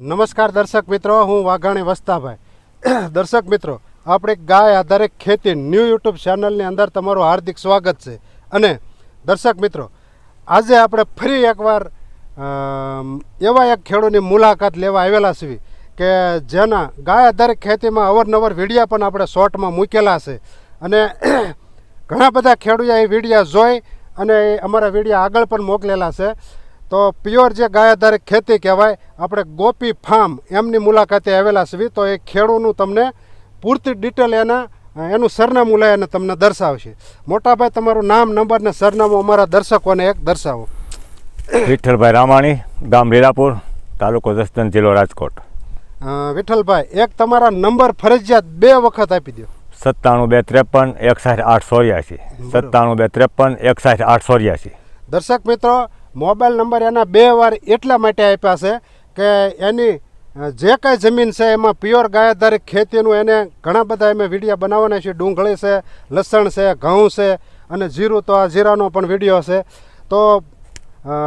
નમસ્કાર દર્શક મિત્રો, હું વાઘાણી વસ્તાભાઈ. દર્શક મિત્રો, આપણે ગાય આધારિત ખેતી ન્યૂ યુટ્યુબ ચેનલની અંદર તમારું હાર્દિક સ્વાગત છે. અને દર્શક મિત્રો, આજે આપણે ફરી એકવાર એવા એક ખેડૂતની મુલાકાત લેવા આવેલા છીએ કે જેના ગાય આધારિત ખેતીમાં અવરનવર વિડીયા પણ આપણે શોર્ટમાં મૂકેલા છે. અને ઘણા બધા ખેડૂતો એ વિડીયા જોઈ અને અમારા વિડીયા આગળ પણ મોકલેલા છે. તો પ્યોર જે ગાય આધારિત ખેતી કહેવાય આપણે ગોપી ફાર્મ એમની મુલાકાતે આવેલા છીએ. તો એ ખેડૂતનું તમને પૂરતી ડિટેલ એના એનું સરનામું લઈ અને તમને દર્શાવશે. મોટાભાઈ તમારું નામ નંબર ને સરનામું અમારા દર્શકોને એક દર્શાવો. વિઠ્ઠલભાઈ રામાણી ગામ લીલાપુર તાલુકો જસદન જિલ્લો રાજકોટ. વિઠ્ઠલભાઈ એક તમારા નંબર ફરજિયાત બે વખત આપી દો સત્તાણું બે ત્રેપન એકસાઠ આઠ ચોર્યાસી. બરોબર. સત્તાણું બે ત્રેપન એકસાઠ આઠ ચોર્યાસી. દર્શક મિત્રો મોબાઈલ નંબર એના બે વાર એટલા માટે આપ્યા છે કે એની જે કાંઈ જમીન છે એમાં પ્યોર ગાય આધારિત ખેતીનું એને ઘણા બધા અમે વિડીયા બનાવવાના છે. ડુંગળી છે, લસણ છે, ઘઉં છે અને જીરું તો આ જીરાનો પણ વીડિયો છે. તો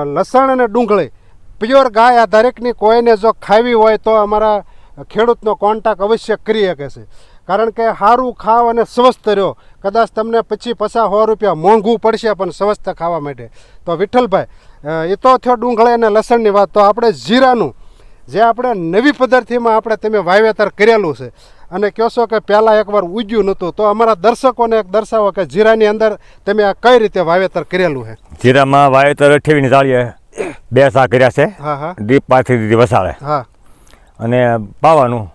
લસણ અને ડુંગળી પ્યોર ગાય આધારિકની કોઈને જો ખાવી હોય તો અમારા ખેડૂતનો કોન્ટેક અવશ્ય કરી શકે છે. કારણ કે સારું ખાવ અને સ્વસ્થ રહ્યો. કદાચ તમને પછી પચાસ સો રૂપિયા મોંઘું પડશે પણ સ્વસ્થ ખાવા માટે. તો વિઠ્ઠલભાઈ એ તો થયો ડુંગળી અને લસણની વાત. તો આપણે જીરાનું જે આપણે નવી પદ્ધતિમાં આપણે તમે વાવેતર કરેલું છે અને કહો છો કે પહેલાં એકવાર ઉગ્યું નહોતું તો અમારા દર્શકોને એક દર્શાવો કે જીરાની અંદર તમે આ કઈ રીતે વાવેતર કરેલું છે? જીરામાં વાવેતર અઠ્યાવીસ ચાલીએ બે સા કર્યા છે. હા હા. દીપ પાછી દીધી હા. અને પાવાનું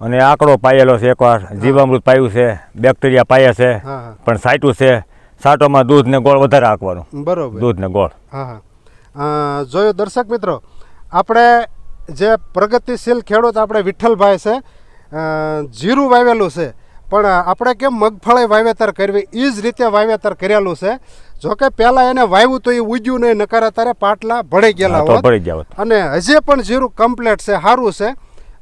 અને આંકડો પાયેલો છે એકવાર. જીવામૃત પાયું છે બેક્ટેરિયા પાયા છે પણ સાયટું છે સાટોમાં દૂધ ને ગોળ વધારે આંકવાનું. બરોબર. દૂધ ને ગોળ. હા હા. દર્શક મિત્રો આપણે જે પ્રગતિશીલ ખેડૂત આપણે વિઠ્ઠલભાઈ છે જીરું વાવેલું છે પણ આપણે કેમ મગફળી વાવેતર કરવી? એ જ રીતે વાવેતર કરેલું છે. જોકે પહેલાં એને વાવ્યું તો એ ઉજ્યું નહીં નકર અત્યારે પાટલા ભળી ગયેલા હોય હોત. અને હજી પણ જીરું કમ્પ્લેટ છે સારું છે.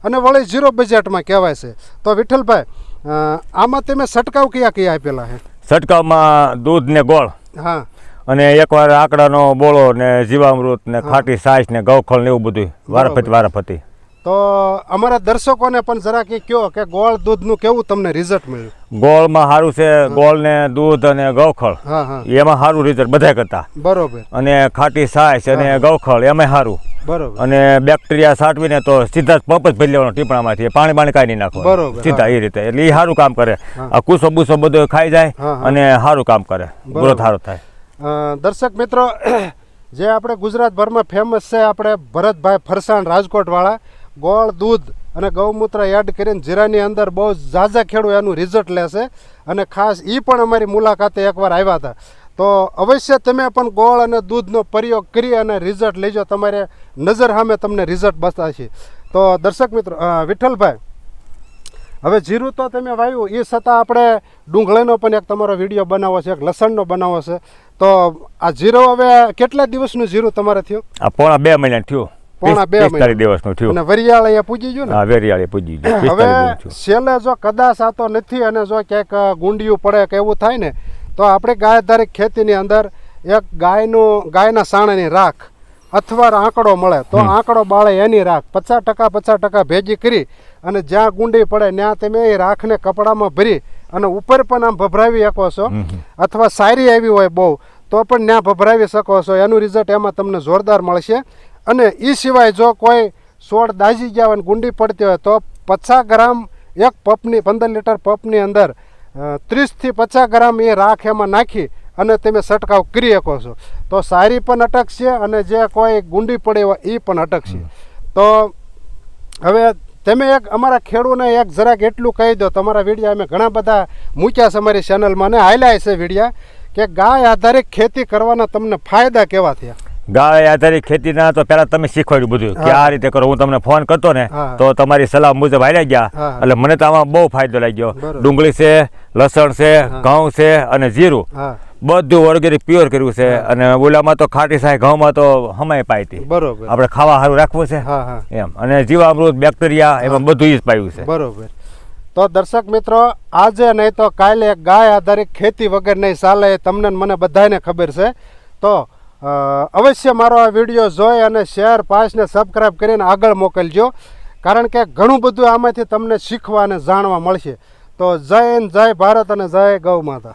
અને વળી ઝીરો બજેટમાં કહેવાય છે. તો વિઠ્ઠલભાઈ આમાં તમે છંટકાવ કયા કયા આપેલા છે? છંટકાવમાં દૂધ ને ગોળ. હા. અને એકવાર આંકડાનો બોળો ને જીવામૃત ને ખાટી સાસ ને ગૌખળ ને એવું બધું વારફત વારફતી. તો અમારા દર્શકોને પણ જરાક એ કયો કે ગોળ દૂધનું કેવું તમને રિઝલ્ટ મળ્યું? ગોળમાં સારું છે ગોળ ને દૂધ અને ગૌખળ. એમાં સારું રિઝલ્ટ બધા કરતા. બરોબર. અને ખાટી સાસ અને. ગૌખળ એમાં સારું બરોબર. અને બેક્ટેરિયા સાટવીને તો સીધા પંપ જ ભરી લેવાનો ટીપણામાંથી. પાણી પાણી કાઢી નાખો બરોબર, સીધા એ રીતે. એટલે એ સારું કામ કરે. આ કુસો બુસો બધું ખાઈ જાય. અને સારું કામ કરે. ગ્રોથ સારો થાય. દર્શક મિત્રો જે આપણે ગુજરાતભરમાં ફેમસ છે આપણે ભરતભાઈ ફરસાણ રાજકોટવાળા ગોળ દૂધ અને ગૌમૂત્ર એડ કરીને જીરાની અંદર બહુ ઝાઝા ખેડૂત એનું રિઝલ્ટ લેશે. અને ખાસ એ પણ અમારી મુલાકાતે એકવાર આવ્યા હતા. તો અવશ્ય તમે પણ ગોળ અને દૂધનો પ્રયોગ કરી અને રિઝલ્ટ લેજો. તમારે નજર સામે તમને રિઝલ્ટ બતાવશે. તો દર્શક મિત્રો વિઠ્ઠલભાઈ હવે જીરું તો તમે વાવ્યું એ છતાં આપણે ડુંગળીનો પણ એક તમારો વીડિયો બનાવો છે એક લસણનો બનાવો છે. તો આ જીરો હવે કેટલા દિવસનું જીરું તમારે થયું? આ પોણા બે મહિના થયું. પોણા બે મહિના દિવસનું થયું. અને વરિયાળ અહીંયા પૂજી ગયું ને? હા વેરિયાળી પૂજી ગયું હવે છેલ્લે જો કદાચ આતો નથી અને જો ક્યાંક ગુંડિયું પડે કે એવું થાય ને તો આપણે ગાય આધારિત ખેતીની અંદર એક ગાયનું ગાયના સાણાની રાખ અથવા આંકડો મળે તો આંકડો બાળે એની રાખ પચાસ ટકા પચાસ ટકા ભેગી કરી અને જ્યાં ગુંડી પડે ત્યાં તમે એ રાખને કપડામાં ભરી અને ઉપર પણ આમ ભભરાવી શકો છો. અથવા સારી આવી હોય બહુ તો પણ ત્યાં ભભરાવી શકો છો. એનું રિઝલ્ટ એમાં તમને જોરદાર મળશે. અને એ સિવાય જો કોઈ છોડ દાઝી ગયા હોય અને ગુંડી પડતી હોય તો પચાસ ગ્રામ એક પપની પંદર લીટર પપની અંદર ત્રીસથી પચાસ ગ્રામ એ રાખ એમાં નાખી અને તમે છંટકાવ કરી શકો છો. તો સારી પણ અટકશે અને જે કોઈ ગુંડી પડે હોય એ પણ અટકશે તો હવે તમે એક અમારા ખેડૂને એક જરાક એટલું કહી દો. તમારા વિડીયા અમે ઘણા બધા મૂક્યા છે અમારી ચેનલમાં ને હાલ્યા છે વિડીયા કે ગાય આધારિત ખેતી કરવાના તમને ફાયદા કેવા થયા? ગાય આધારિત ખેતીના તો પહેલા તમે શીખવાડ્યું બધું કે આ રીતે કરો હું તમને ફોન કરતો ને તો તમારી સલાહ મુજબ હાલ્યા ગયા. એટલે મને તો આમાં બહુ ફાયદો લાગ્યો. ડુંગળી છે લસણ છે ઘઉં છે અને જીરું. બધું ઓર્ગેનિક પ્યોર કર્યું છે અને ઓલામાં તો ખાટી સાય ઘઉંમાં તો હમાય પાઈ હતી. બરોબર. આપણે ખાવા સારું રાખવું છે. એમ. અને જીવામૃત બેક્ટેરિયા એમાં બધું જ પાયું છે. બરોબર. તો દર્શક મિત્રો આજે નહીં તો કાલે ગાય આધારિત ખેતી વગર નહીં ચાલે તમને મને બધાને ખબર છે. તો અવશ્ય મારો આ વીડિયો જોઈ અને શેર પાસને સબસ્ક્રાઈબ કરીને આગળ મોકલજો. કારણ કે ઘણું બધું આમાંથી તમને શીખવા અને જાણવા મળશે. તો જય હિન્દ, જય ભારત અને જય ગૌ માતા.